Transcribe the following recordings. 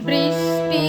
বৃষ্টি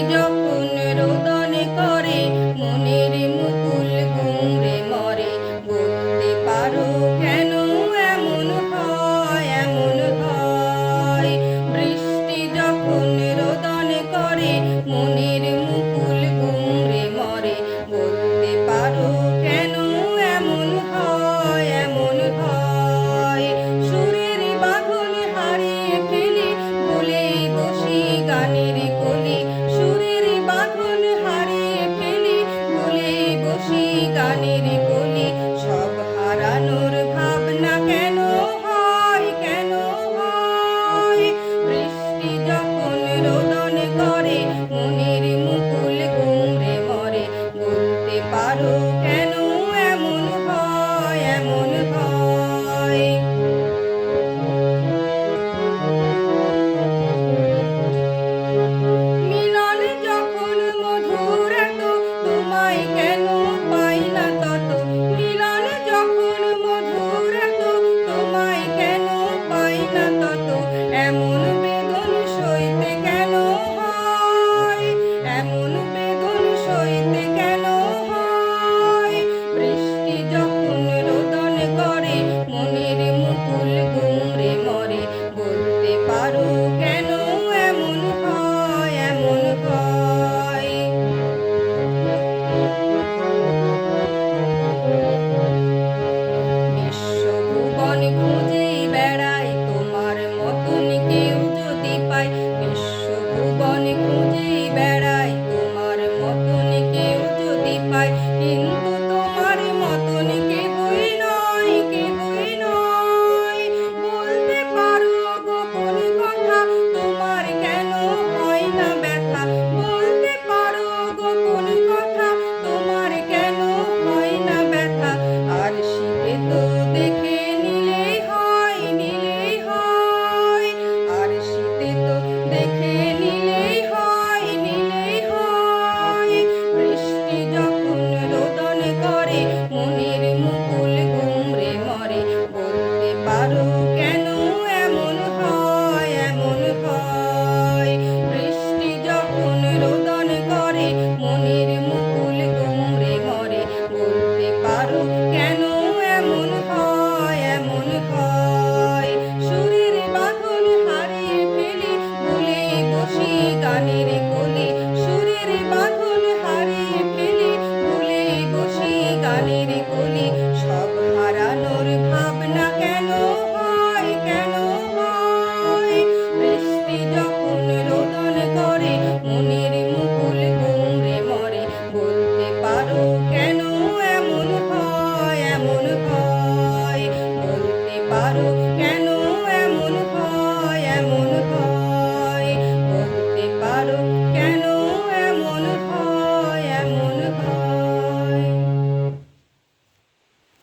paru ke can গানের কোলে সুরের বাঁধন হারিয়ে ফেলে ভুলে বসে গানের সব হারানোর ভাবনা কেন হয় কেন হয়? বৃষ্টি যখন রোদন করে, মনের মুকুল মরে, বলতে পারো কেন এমন হয় এমন হয়? বলতে